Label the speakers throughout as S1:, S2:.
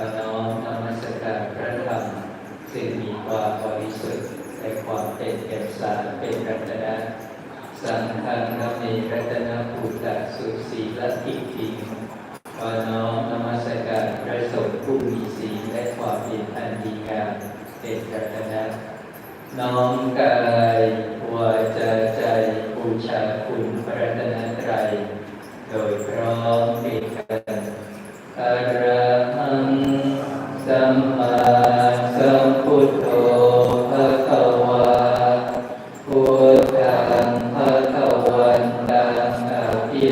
S1: อน้อมนมัสการพระธรรมซึ่งมีความบริสุทธิ์และความเป็นแก่นสารเป็นรัตนะสังฆังนเมรัตนภูตะสุสีละทิทิขอน้อมนมัสการพระสงฆ์ผู้มีศีลและความเป็นอันดีงามเป็นรัตนะน้อมกายวาจาใจบูชาคุณพระรัตนตรัยโดยพร้อมเพรียงกัน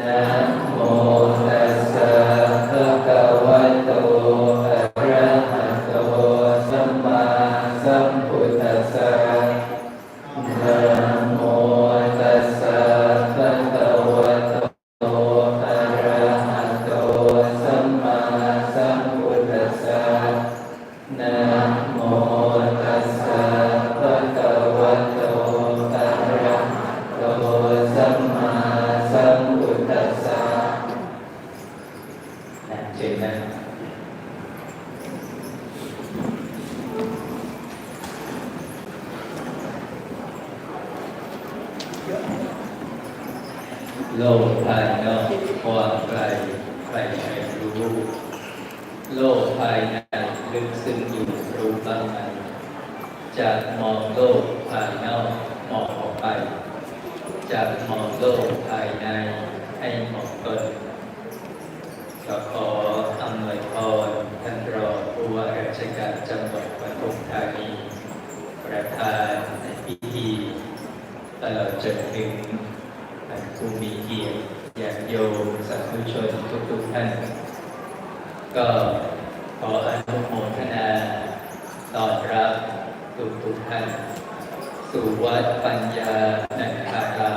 S1: น โลกภายนอกความไกลใครใครรู้ โลกภายในลึกซึ้งอยู่รู้บ้างไหมจากมองโลกภายนอกมองออกไป จากมองโลกภายในให้มองตนก็ขออำนวยพรท่านรองผู้ว่าราชการจังหวัดปทุมธานีประธาน จนถึงผู้มีเกียรติญาติโยมสาธุชนทุกๆท่าน ก็ขออนุโมทนาต้อนรับทุกๆท่าน สู่วัดปัญญานันทารา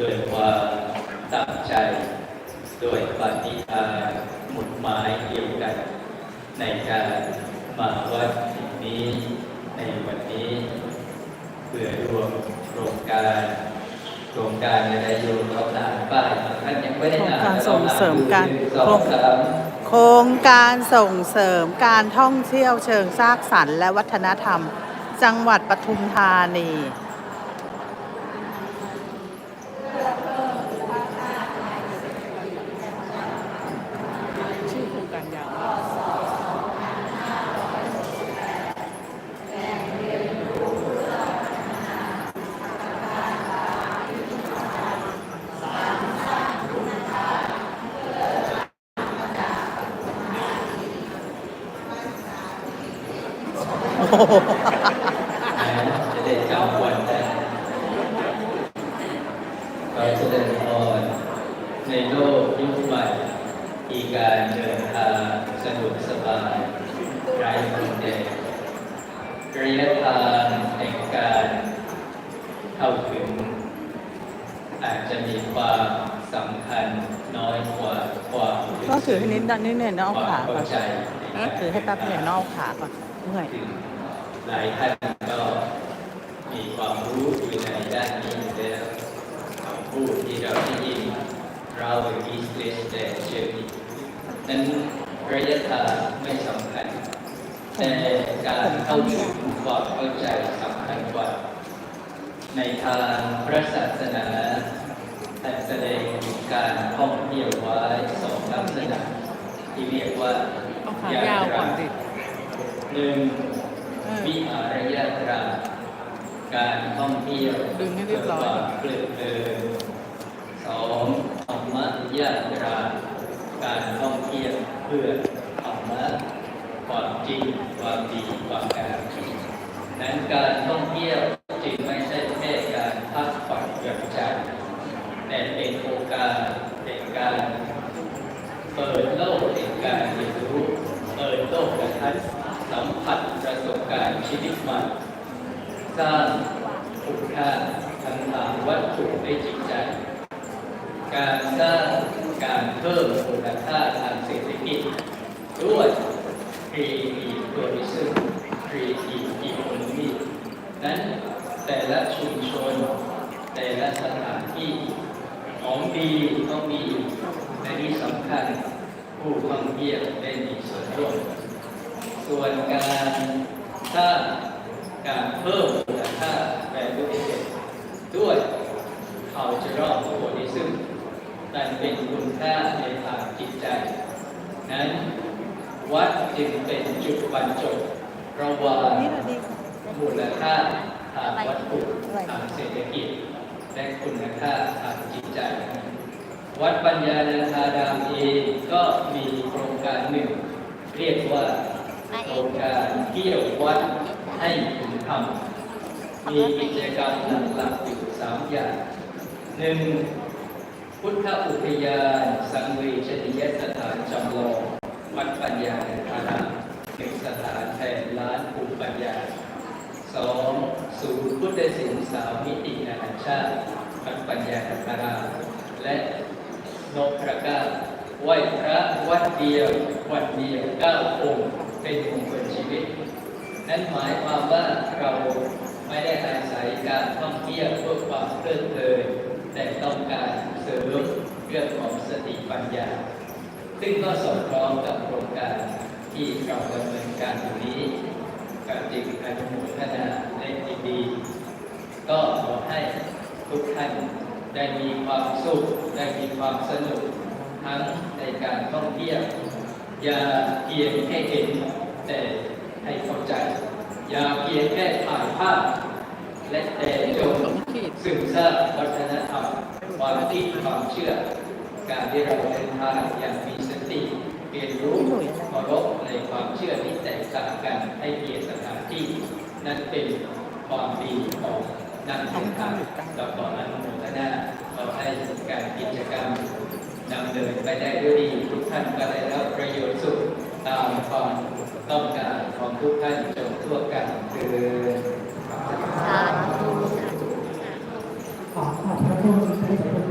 S1: ด้วยความตั้งใจ ด้วยปฏิทาหมุดหมายเดียวกัน ในการมาวัดแห่นี้ในวันนี้เพื่อรวม ครงการโครงการอะไรโยมเราอ่านป้ายบางท่านยังไม่ได้อ่าน
S2: โครงการส่งเสริมการ
S1: หนึ่งสองสาม
S2: โครงการส่งเสริมการท่องเที่ยวเชิงสร้างสรรค์และวัฒนธรรม จังหวัดปทุมธานี
S3: ชื่อโครงการยาว
S2: โอ้โห
S1: จะได้จำวันได้เราจะเดินออนในโลกยุคใหม่มีการเดินทางสะดวกสบายไร้พรมแดนระยะทางแห่งการเข้าถึง อาจจะมีความสำคัญน้อยกว่าความรู้สึ
S2: ก็ถือให้นิดนิดนิดหน่อยนะเอา
S1: ควา
S2: ขามก่อ
S1: เข้านใจในการ
S2: ถือให้แป๊บหน่อยนะเอาขาก่อนเมื่อย
S1: ถึง หลายท่านก็มีความรู้อยู่ในด้านนี้แล้วคำพูดที่เราได้ยินเราอีสเลสแต่เชื่อมีนั้นระยะทางไม่สำคัญ แต่การเข้าถึงความเข้าใจสำคัญกว่า ในทางพระศาสนาท่แสดงการท่องเที่ยวไว้สองลักษณะที่เรียกว่า
S3: เอาขายาวก่อนดิ
S1: หนึ่ง วิหารยาตราการท่องเที่ยว
S3: ดึงให้เรียบร้อย
S1: พื่ความเพลิดเพลินสองธรรมยาตราการท่องเที่ยวเพื่อธรรมะความจริงความดีความงามนั้นการท่องเที่ยวจึงไม่ใช่แค่การพักผ่อนหย่อนใจแต่เป็นโอกาสเป็นการเปิดโลกแห่งการเรียนรู้เปิดโลกการทัศ สัมผัสประสบการณ์ชีวิตใหม่สร้างคุณค่าทางทางวัตถุในจิตใจ การสร้างการเพิ่มมูลค่าทางเศรษฐกิจด้วย Creative Tourism Creative Economy นั้นแต่ละชุมชน แต่ละสถานที่ของดีต้องมีในที่สำคัญผู้ท่องเที่ยวได้มีส่วนร่วม ส่วนการสร้างการเพิ่มมูลค่าแวลูเอเดด้วย cultural tourism นั่นเป็นคุณค่าในทางจิตใจ นั้นวัดจึงเป็นจุดบรรจบระหว่างมูลค่าทางวัตถุทางเศรษฐกิจ และคุณค่าทางจิตใจ วัดปัญญานาคาดามเองก็มีโครงการหนึ่ง เรียกว่า โครงการเที่ยววัดให้ถึงธรรมมีกิจกรรมหลักๆอยู่สามอย่างหนึ่งพุทธอุทยานสังเวชนียสถานจำลองวัดปัญญาธารามหนึ่งสถานแทนล้านภูมิปัญญาสองศูนย์พุทธศิลป์สามมิตินานาชาติวัดปัญญาธารามและนกพระก้าไหว้พระวัดเดียววันเดียวเก้าองค์ เป็นมงคลชีวิต นั่นหมายความว่าเราไม่ได้อาศัยการท่องเที่ยวเพื่อความเพลิดเพลินแต่ต้องการเสริมเรื่องของสติปัญญา ซึ่งก็สอดคล้องกับโครงการที่เราดำเนินการอยู่นี้กับจิตอนุโมทนาในยินดีก็ขอให้ทุกท่านได้มีความสุข ได้มีความสนุกทั้งในการท่องเที่ยว อย่าเพียงแค่เห็นแต่ให้เข้าใจ อย่าเพียงแค่ถ่ายภาพ และแต่จงซึมซาบวัฒนธรรมความคิดความเชื่อ การที่เราเดินทางอย่างมีสติเรียนรู้เคารพในความเชื่อที่แตกต่างกันให้เกียรติสถานที่ นั่นเป็นความดีของนักเดินทางเราขออนุโมทนาขอให้การกิจกรรมดำเนินไปได้ด้วยดี ทุกท่านก็ได้รับประโยชน์สุขตามความต้องการของทุกท่านจงทั่วกันคือ
S4: ขอขอบพระคุณพระเดชพระคุณ